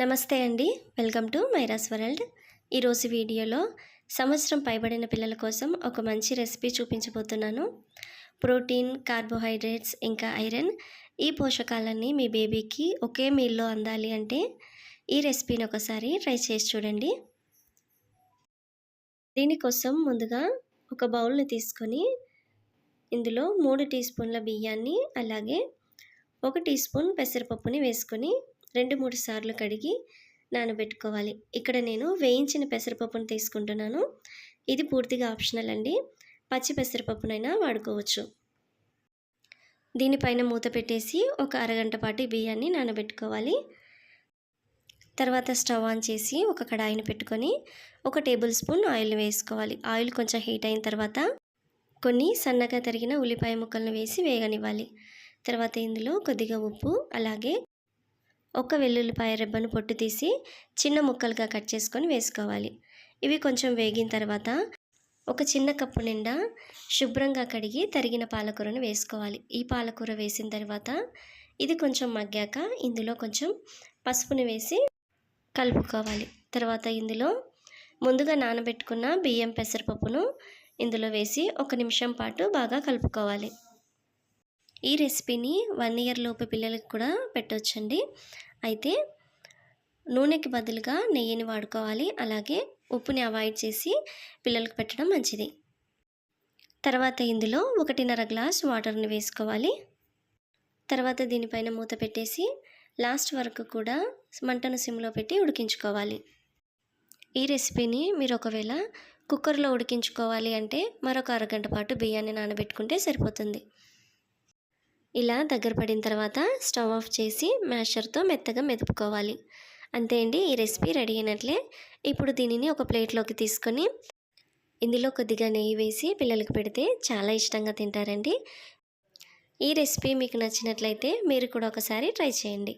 నమస్తే అండి. Welcome to Myra's world. ఈరోజు వీడియోలో సంవత్సరం పైబడిన పిల్లల కోసం ఒక మంచి రెసిపీ చూపించబోతున్నాను. ప్రోటీన్ కార్బోహైడ్రేట్స్ ఇంకా ఐరన్ ఈ పోషకాలన్నీ మీ బేబీకి ఒకే మీల్లో అందాలి అంటే ఈ రెసిపీని ఒకసారి ట్రై చేసి చూడండి. దీనికోసం ముందుగా ఒక బౌల్ని తీసుకొని ఇందులో మూడు టీ స్పూన్ల బియ్యాన్ని అలాగే ఒక టీ స్పూన్ పెసరపప్పుని వేసుకొని రెండు మూడు సార్లు కడిగి నానబెట్టుకోవాలి. ఇక్కడ నేను వేయించిన పెసరపప్పును తీసుకుంటున్నాను. ఇది పూర్తిగా ఆప్షనల్ అండి. పచ్చి పెసరపప్పునైనా వాడుకోవచ్చు. దీనిపైన మూత పెట్టేసి ఒక అరగంట పాటు బియ్యాన్ని నానబెట్టుకోవాలి. తర్వాత స్టవ్ ఆన్ చేసి ఒక కడాయిని పెట్టుకొని ఒక టేబుల్ స్పూన్ ఆయిల్ వేసుకోవాలి. ఆయిల్ కొంచెం హీట్ అయిన తర్వాత కొన్ని సన్నగా తరిగిన ఉల్లిపాయ ముక్కలను వేసి వేగనివ్వాలి. తర్వాత ఇందులో కొద్దిగా ఉప్పు అలాగే ఒక వెల్లుల్లిపాయ రెబ్బను పొట్టు తీసి చిన్న ముక్కలుగా కట్ చేసుకొని వేసుకోవాలి. ఇవి కొంచెం వేగిన తర్వాత ఒక చిన్న కప్పు నిండా శుభ్రంగా కడిగి తరిగిన పాలకూరను వేసుకోవాలి. ఈ పాలకూర వేసిన తర్వాత ఇది కొంచెం మగ్గాక ఇందులో కొంచెం పసుపుని వేసి కలుపుకోవాలి. తర్వాత ఇందులో ముందుగా నానబెట్టుకున్న బియ్యం పెసరపప్పును ఇందులో వేసి ఒక నిమిషం పాటు బాగా కలుపుకోవాలి. ఈ రెసిపీని వన్ ఇయర్ లోపు పిల్లలకు కూడా పెట్టవచ్చండి అయితే నూనెకి బదులుగా నెయ్యిని వాడుకోవాలి. అలాగే ఉప్పుని అవాయిడ్ చేసి పిల్లలకు పెట్టడం మంచిది. తర్వాత ఇందులో ఒకటిన్నర గ్లాస్ వాటర్ని వేసుకోవాలి. తర్వాత దీనిపైన మూత పెట్టేసి లాస్ట్ వరకు కూడా మంటను సిమ్లో పెట్టి ఉడికించుకోవాలి. ఈ రెసిపీని మీరు ఒకవేళ కుక్కర్లో ఉడికించుకోవాలి అంటే మరొక అరగంట పాటు బియ్యాన్ని నానబెట్టుకుంటే సరిపోతుంది. ఇలా దగ్గర పడిన తర్వాత స్టవ్ ఆఫ్ చేసి మ్యాషర్తో మెత్తగా మెదుపుకోవాలి. అంతే అండి ఈ రెసిపీ రెడీ అయినట్లే. ఇప్పుడు దీనిని ఒక ప్లేట్లోకి తీసుకొని ఇందులో కొద్దిగా నెయ్యి వేసి పిల్లలకు పెడితే చాలా ఇష్టంగా తింటారండి. ఈ రెసిపీ మీకు నచ్చినట్లయితే మీరు కూడా ఒకసారి ట్రై చేయండి.